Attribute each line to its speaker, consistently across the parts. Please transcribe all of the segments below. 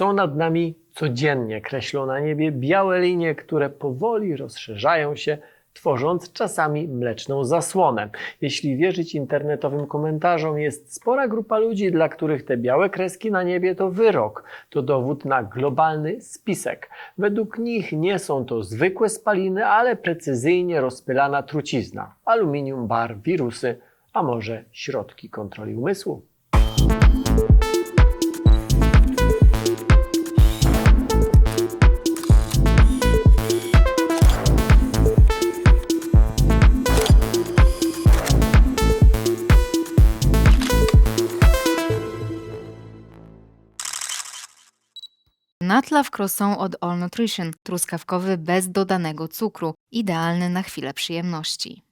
Speaker 1: Są nad nami codziennie, kreślą na niebie białe linie, które powoli rozszerzają się, tworząc czasami mleczną zasłonę. Jeśli wierzyć internetowym komentarzom, jest spora grupa ludzi, dla których te białe kreski na niebie to wyrok, to dowód na globalny spisek. Według nich nie są to zwykłe spaliny, ale precyzyjnie rozpylana trucizna, aluminium, bar, wirusy, a może środki kontroli umysłu.
Speaker 2: Natlaw croissant od All Nutrition, truskawkowy bez dodanego cukru, idealny na chwilę przyjemności.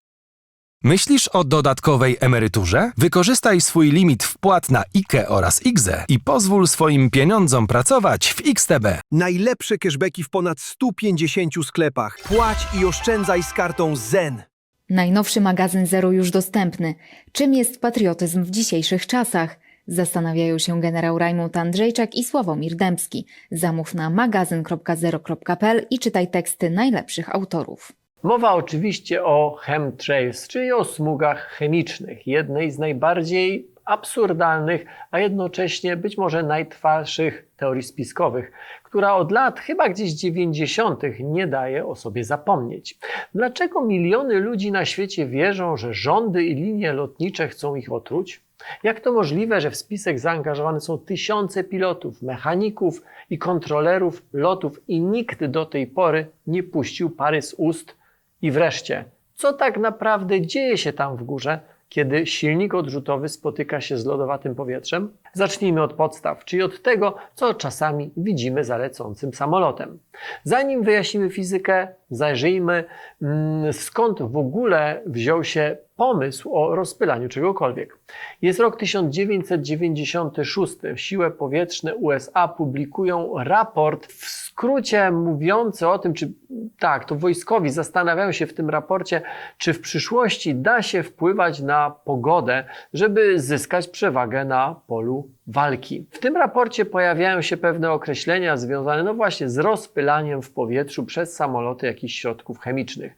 Speaker 3: Myślisz o dodatkowej emeryturze? Wykorzystaj swój limit wpłat na IKE oraz IGZE i pozwól swoim pieniądzom pracować w XTB.
Speaker 4: Najlepsze cashbacki w ponad 150 sklepach. Płać i oszczędzaj z kartą ZEN.
Speaker 2: Najnowszy magazyn Zero już dostępny. Czym jest patriotyzm w dzisiejszych czasach? Zastanawiają się generał Rajmund Andrzejczak i Sławomir Dębski. Zamów na magazyn.zero.pl i czytaj teksty najlepszych autorów.
Speaker 1: Mowa oczywiście o chemtrails, czyli o smugach chemicznych, jednej z najbardziej absurdalnych, a jednocześnie być może najtrwalszych teorii spiskowych, która od lat, chyba gdzieś 90., nie daje o sobie zapomnieć. Dlaczego miliony ludzi na świecie wierzą, że rządy i linie lotnicze chcą ich otruć? Jak to możliwe, że w spisek zaangażowane są tysiące pilotów, mechaników i kontrolerów lotów i nikt do tej pory nie puścił pary z ust? I wreszcie, co tak naprawdę dzieje się tam w górze, kiedy silnik odrzutowy spotyka się z lodowatym powietrzem? Zacznijmy od podstaw, czyli od tego, co czasami widzimy za lecącym samolotem. Zanim wyjaśnimy fizykę, zajrzyjmy mm, skąd w ogóle wziął się pomysł o rozpylaniu czegokolwiek. Jest rok 1996. Siły powietrzne USA publikują raport w skrócie mówiący o tym, czy tak, to wojskowi zastanawiają się w tym raporcie, czy w przyszłości da się wpływać na pogodę, żeby zyskać przewagę na polu walki. W tym raporcie pojawiają się pewne określenia związane no właśnie z rozpylaniem w powietrzu przez samoloty jakichś środków chemicznych.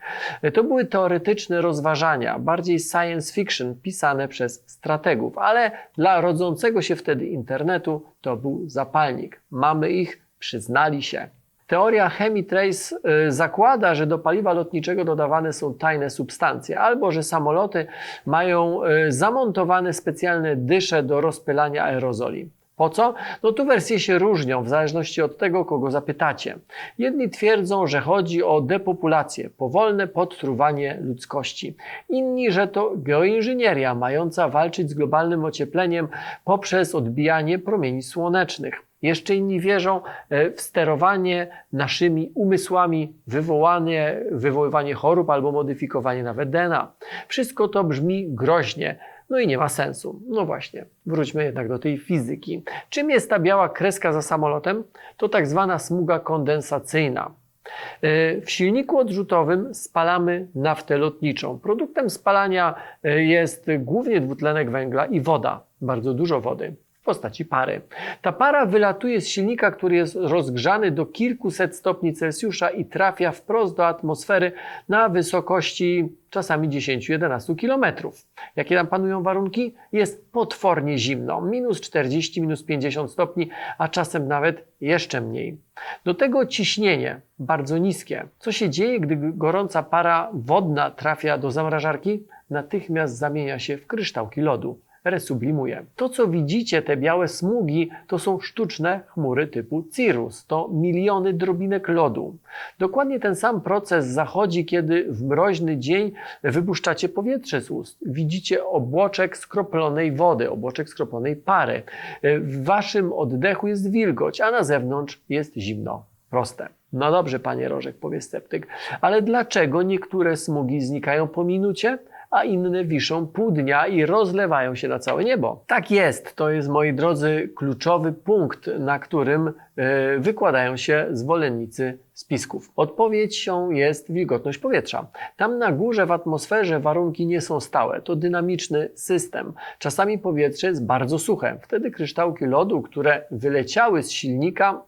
Speaker 1: To były teoretyczne rozważania, bardziej science fiction pisane przez strategów, ale dla rodzącego się wtedy internetu to był zapalnik. Mamy ich, przyznali się. Teoria chemitrace y, zakłada, że do paliwa lotniczego dodawane są tajne substancje, albo że samoloty mają y, zamontowane specjalne dysze do rozpylania aerozoli. Po co? No tu wersje się różnią w zależności od tego, kogo zapytacie. Jedni twierdzą, że chodzi o depopulację, powolne podtruwanie ludzkości. Inni, że to geoinżynieria mająca walczyć z globalnym ociepleniem poprzez odbijanie promieni słonecznych. Jeszcze inni wierzą e, w sterowanie naszymi umysłami, wywołanie, wywoływanie chorób albo modyfikowanie nawet DNA. Wszystko to brzmi groźnie. No i nie ma sensu. No właśnie, wróćmy jednak do tej fizyki. Czym jest ta biała kreska za samolotem? To tak zwana smuga kondensacyjna. E, W silniku odrzutowym spalamy naftę lotniczą. Produktem spalania e, jest głównie dwutlenek węgla i woda, bardzo dużo wody w postaci pary. Ta para wylatuje z silnika, który jest rozgrzany do kilkuset stopni Celsjusza i trafia wprost do atmosfery na wysokości czasami 10-11 kilometrów. Jakie tam panują warunki? Jest potwornie zimno, minus 40, minus 50 stopni, a czasem nawet jeszcze mniej. Do tego ciśnienie bardzo niskie. Co się dzieje, gdy gorąca para wodna trafia do zamrażarki? Natychmiast zamienia się w kryształki lodu resublimuje. To, co widzicie, te białe smugi, to są sztuczne chmury typu cirrus. To miliony drobinek lodu. Dokładnie ten sam proces zachodzi, kiedy w mroźny dzień wypuszczacie powietrze z ust. Widzicie obłoczek skroplonej wody, obłoczek skroplonej pary. W waszym oddechu jest wilgoć, a na zewnątrz jest zimno. Proste. No dobrze, panie Rożek, powie sceptyk, ale dlaczego niektóre smugi znikają po minucie, a inne wiszą pół dnia i rozlewają się na całe niebo. Tak jest, to jest, moi drodzy, kluczowy punkt, na którym e, wykładają się zwolennicy spisków. Odpowiedzią jest wilgotność powietrza. Tam na górze w atmosferze warunki nie są stałe, to dynamiczny system. Czasami powietrze jest bardzo suche. Wtedy kryształki lodu, które wyleciały z silnika,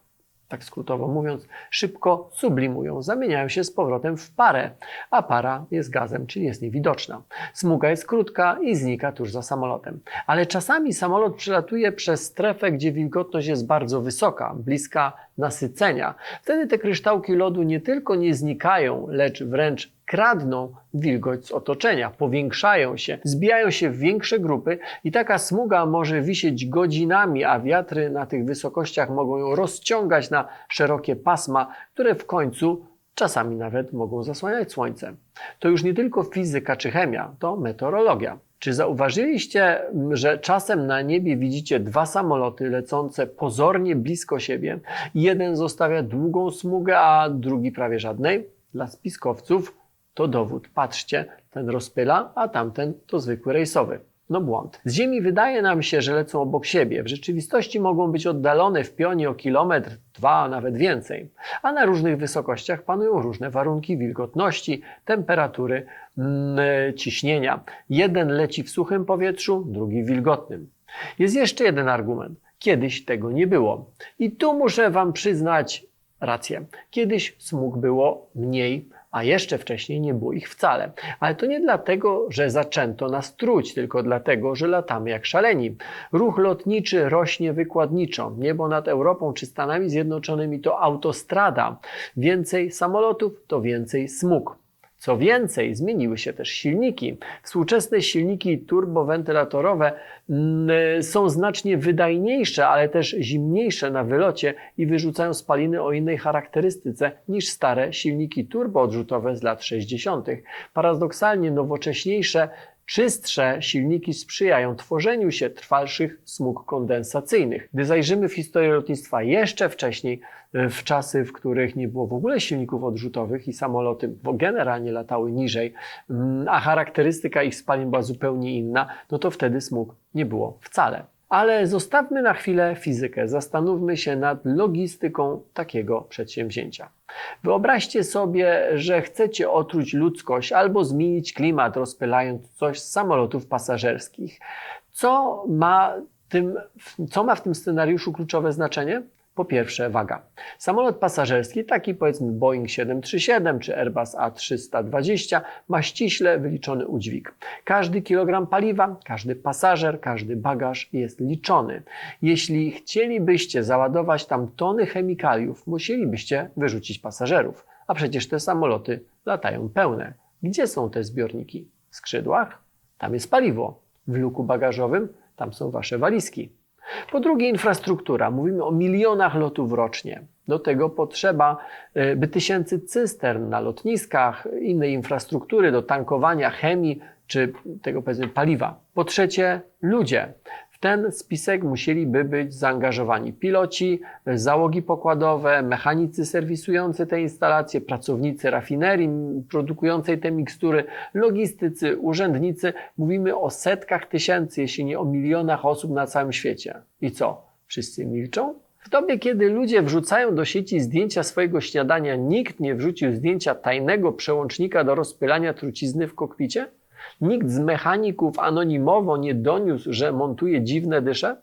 Speaker 1: tak skrótowo mówiąc, szybko sublimują, zamieniają się z powrotem w parę, a para jest gazem, czyli jest niewidoczna. Smuga jest krótka i znika tuż za samolotem. Ale czasami samolot przelatuje przez strefę, gdzie wilgotność jest bardzo wysoka, bliska nasycenia. Wtedy te kryształki lodu nie tylko nie znikają, lecz wręcz kradną wilgoć z otoczenia, powiększają się, zbijają się w większe grupy i taka smuga może wisieć godzinami, a wiatry na tych wysokościach mogą ją rozciągać na szerokie pasma, które w końcu czasami nawet mogą zasłaniać słońce. To już nie tylko fizyka czy chemia, to meteorologia. Czy zauważyliście, że czasem na niebie widzicie dwa samoloty lecące pozornie blisko siebie? Jeden zostawia długą smugę, a drugi prawie żadnej? Dla spiskowców to dowód. Patrzcie, ten rozpyla, a tamten to zwykły rejsowy. No błąd. Z Ziemi wydaje nam się, że lecą obok siebie. W rzeczywistości mogą być oddalone w pionie o kilometr, dwa, a nawet więcej. A na różnych wysokościach panują różne warunki wilgotności, temperatury, mm, ciśnienia. Jeden leci w suchym powietrzu, drugi w wilgotnym. Jest jeszcze jeden argument. Kiedyś tego nie było. I tu muszę Wam przyznać rację. Kiedyś smug było mniej, a jeszcze wcześniej nie było ich wcale. Ale to nie dlatego, że zaczęto nas truć, tylko dlatego, że latamy jak szaleni. Ruch lotniczy rośnie wykładniczo. Niebo nad Europą czy Stanami Zjednoczonymi to autostrada. Więcej samolotów to więcej smug. Co więcej, zmieniły się też silniki. Współczesne silniki turbowentylatorowe mm, są znacznie wydajniejsze, ale też zimniejsze na wylocie i wyrzucają spaliny o innej charakterystyce niż stare silniki turboodrzutowe z lat 60. Paradoksalnie nowocześniejsze Czystsze silniki sprzyjają tworzeniu się trwalszych smug kondensacyjnych. Gdy zajrzymy w historię lotnictwa jeszcze wcześniej, w czasy, w których nie było w ogóle silników odrzutowych i samoloty bo generalnie latały niżej, mm, a charakterystyka ich spalin była zupełnie inna, no to wtedy smug nie było wcale. Ale zostawmy na chwilę fizykę, zastanówmy się nad logistyką takiego przedsięwzięcia. Wyobraźcie sobie, że chcecie otruć ludzkość albo zmienić klimat, rozpylając coś z samolotów pasażerskich. Co ma, tym, co ma w tym scenariuszu kluczowe znaczenie? Po pierwsze, waga. Samolot pasażerski, taki powiedzmy Boeing 737 czy Airbus A320, ma ściśle wyliczony udźwig. Każdy kilogram paliwa, każdy pasażer, każdy bagaż jest liczony. Jeśli chcielibyście załadować tam tony chemikaliów, musielibyście wyrzucić pasażerów. A przecież te samoloty latają pełne. Gdzie są te zbiorniki? W skrzydłach? Tam jest paliwo. W luku bagażowym? Tam są wasze walizki. Po drugie, infrastruktura. Mówimy o milionach lotów rocznie. Do tego potrzeba e, by tysięcy cystern na lotniskach, innej infrastruktury do tankowania chemii czy tego powiedzmy paliwa. Po trzecie, ludzie. Ten spisek musieliby być zaangażowani piloci, załogi pokładowe, mechanicy serwisujący te instalacje, pracownicy rafinerii produkującej te mikstury, logistycy, urzędnicy. Mówimy o setkach tysięcy, jeśli nie o milionach osób na całym świecie. I co? Wszyscy milczą? W dobie, kiedy ludzie wrzucają do sieci zdjęcia swojego śniadania, nikt nie wrzucił zdjęcia tajnego przełącznika do rozpylania trucizny w kokpicie? Nikt z mechaników anonimowo nie doniósł, że montuje dziwne dysze?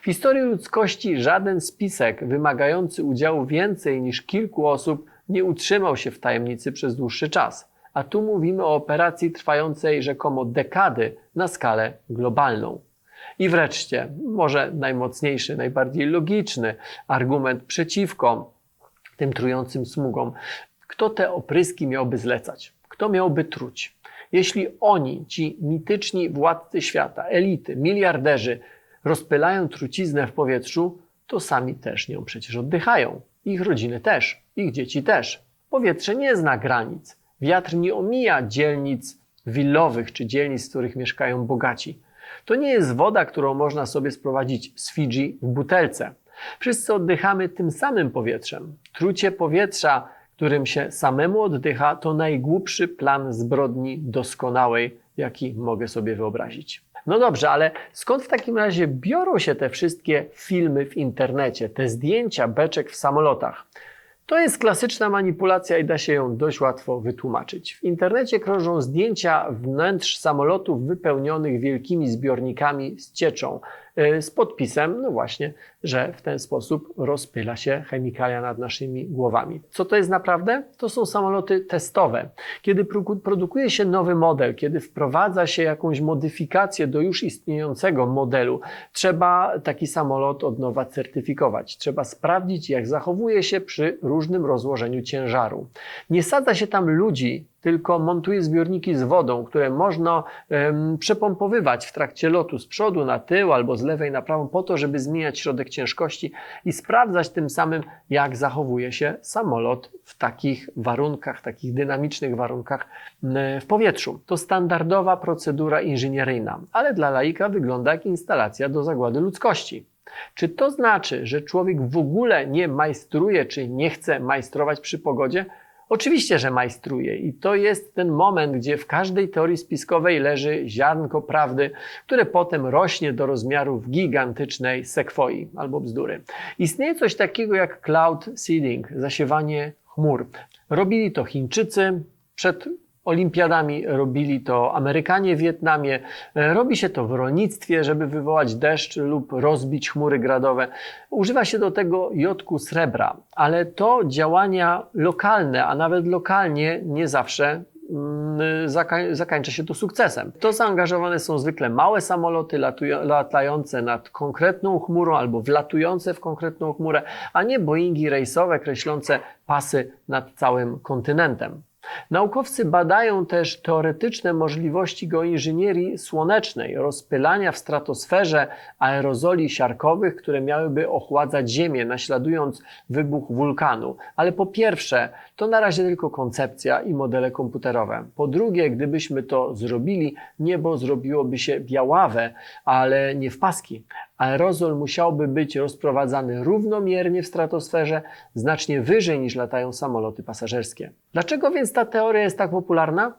Speaker 1: W historii ludzkości żaden spisek wymagający udziału więcej niż kilku osób nie utrzymał się w tajemnicy przez dłuższy czas. A tu mówimy o operacji trwającej rzekomo dekady na skalę globalną. I wreszcie, może najmocniejszy, najbardziej logiczny argument przeciwko tym trującym smugom. Kto te opryski miałby zlecać? Kto miałby truć? Jeśli oni, ci mityczni władcy świata, elity, miliarderzy, rozpylają truciznę w powietrzu, to sami też nią przecież oddychają. Ich rodziny też, ich dzieci też. Powietrze nie zna granic. Wiatr nie omija dzielnic willowych czy dzielnic, w których mieszkają bogaci. To nie jest woda, którą można sobie sprowadzić z Fidżi w butelce. Wszyscy oddychamy tym samym powietrzem. Trucie powietrza którym się samemu oddycha, to najgłupszy plan zbrodni doskonałej jaki mogę sobie wyobrazić. No dobrze, ale skąd w takim razie biorą się te wszystkie filmy w internecie, te zdjęcia beczek w samolotach? To jest klasyczna manipulacja i da się ją dość łatwo wytłumaczyć. W internecie krążą zdjęcia wnętrz samolotów wypełnionych wielkimi zbiornikami z cieczą, z podpisem, no właśnie, że w ten sposób rozpyla się chemikalia nad naszymi głowami. Co to jest naprawdę? To są samoloty testowe. Kiedy produ- produkuje się nowy model, kiedy wprowadza się jakąś modyfikację do już istniejącego modelu, trzeba taki samolot od nowa certyfikować. Trzeba sprawdzić, jak zachowuje się przy różnym rozłożeniu ciężaru. Nie sadza się tam ludzi, tylko montuje zbiorniki z wodą, które można em, przepompowywać w trakcie lotu z przodu na tył albo z lewej na prawą, po to, żeby zmieniać środek ciężkości i sprawdzać tym samym, jak zachowuje się samolot w takich warunkach, takich dynamicznych warunkach w powietrzu. To standardowa procedura inżynieryjna, ale dla laika wygląda jak instalacja do zagłady ludzkości. Czy to znaczy, że człowiek w ogóle nie majstruje, czy nie chce majstrować przy pogodzie? Oczywiście, że majstruje i to jest ten moment, gdzie w każdej teorii spiskowej leży ziarnko prawdy, które potem rośnie do rozmiarów gigantycznej sekwoi albo bzdury. Istnieje coś takiego jak cloud seeding, zasiewanie chmur. Robili to Chińczycy przed Olimpiadami robili to Amerykanie w Wietnamie. E, Robi się to w rolnictwie, żeby wywołać deszcz lub rozbić chmury gradowe. Używa się do tego jodku srebra, ale to działania lokalne, a nawet lokalnie nie zawsze mm, zaka- zakańcza się to sukcesem. To zaangażowane są zwykle małe samoloty latające nad konkretną chmurą albo wlatujące w konkretną chmurę, a nie Boeingi rejsowe kreślące pasy nad całym kontynentem. Naukowcy badają też teoretyczne możliwości geoinżynierii słonecznej, rozpylania w stratosferze aerozoli siarkowych, które miałyby ochładzać Ziemię, naśladując wybuch wulkanu. Ale po pierwsze, to na razie tylko koncepcja i modele komputerowe. Po drugie, gdybyśmy to zrobili, niebo zrobiłoby się białawe, ale nie w paski. Aerozol musiałby być rozprowadzany równomiernie w stratosferze, znacznie wyżej niż latają samoloty pasażerskie. Dlaczego więc ta teoria jest tak popularna?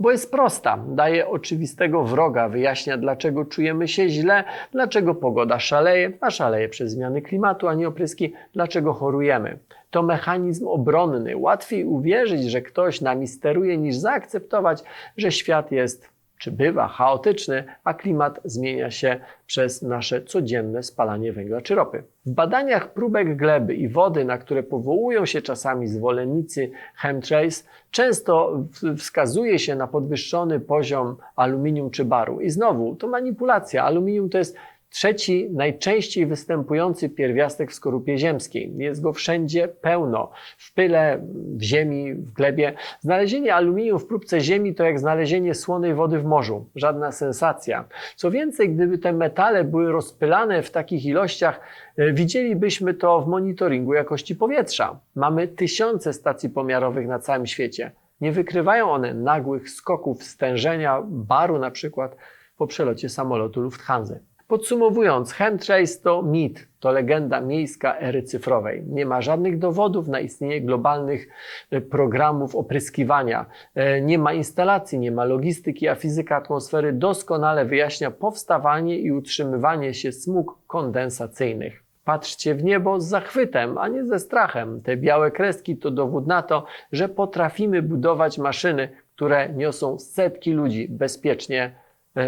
Speaker 1: Bo jest prosta, daje oczywistego wroga, wyjaśnia dlaczego czujemy się źle, dlaczego pogoda szaleje, a szaleje przez zmiany klimatu, a nie opryski, dlaczego chorujemy. To mechanizm obronny. Łatwiej uwierzyć, że ktoś nami steruje, niż zaakceptować, że świat jest czy bywa chaotyczny, a klimat zmienia się przez nasze codzienne spalanie węgla czy ropy. W badaniach próbek gleby i wody, na które powołują się czasami zwolennicy chemtrails, często wskazuje się na podwyższony poziom aluminium czy baru. I znowu, to manipulacja. Aluminium to jest trzeci najczęściej występujący pierwiastek w skorupie ziemskiej. Jest go wszędzie pełno. W pyle, w ziemi, w glebie. Znalezienie aluminium w próbce ziemi to jak znalezienie słonej wody w morzu. Żadna sensacja. Co więcej, gdyby te metale były rozpylane w takich ilościach, e, widzielibyśmy to w monitoringu jakości powietrza. Mamy tysiące stacji pomiarowych na całym świecie. Nie wykrywają one nagłych skoków stężenia baru na przykład po przelocie samolotu Lufthansa. Podsumowując, chemtrails to mit, to legenda miejska ery cyfrowej. Nie ma żadnych dowodów na istnienie globalnych e, programów opryskiwania. E, Nie ma instalacji, nie ma logistyki, a fizyka atmosfery doskonale wyjaśnia powstawanie i utrzymywanie się smug kondensacyjnych. Patrzcie w niebo z zachwytem, a nie ze strachem. Te białe kreski to dowód na to, że potrafimy budować maszyny, które niosą setki ludzi bezpiecznie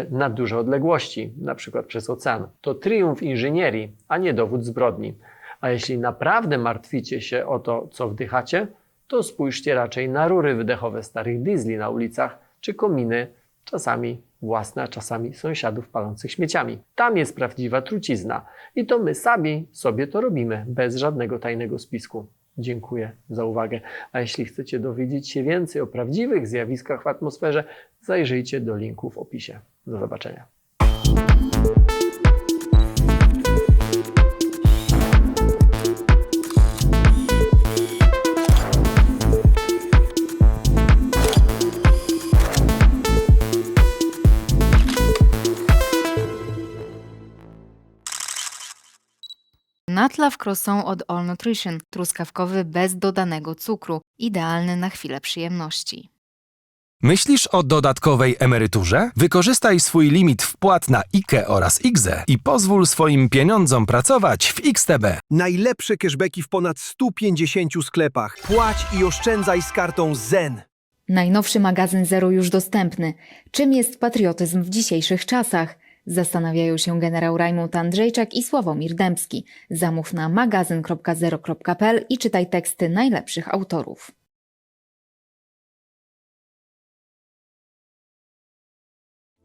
Speaker 1: na duże odległości, na przykład przez ocean. To triumf inżynierii, a nie dowód zbrodni. A jeśli naprawdę martwicie się o to, co wdychacie, to spójrzcie raczej na rury wydechowe starych diesli na ulicach, czy kominy, czasami własne, a czasami sąsiadów palących śmieciami. Tam jest prawdziwa trucizna i to my sami sobie to robimy, bez żadnego tajnego spisku. Dziękuję za uwagę. A jeśli chcecie dowiedzieć się więcej o prawdziwych zjawiskach w atmosferze, zajrzyjcie do linku w opisie. Do zobaczenia.
Speaker 2: Natlaw croissant od All Nutrition, truskawkowy bez dodanego cukru, idealny na chwilę przyjemności.
Speaker 3: Myślisz o dodatkowej emeryturze? Wykorzystaj swój limit wpłat na IKE oraz IGZE i pozwól swoim pieniądzom pracować w XTB.
Speaker 4: Najlepsze cashbacki w ponad 150 sklepach. Płać i oszczędzaj z kartą ZEN.
Speaker 2: Najnowszy magazyn Zero już dostępny. Czym jest patriotyzm w dzisiejszych czasach? Zastanawiają się generał Rajmund Andrzejczak i Sławomir Dębski. Zamów na magazyn.zero.pl i czytaj teksty najlepszych autorów.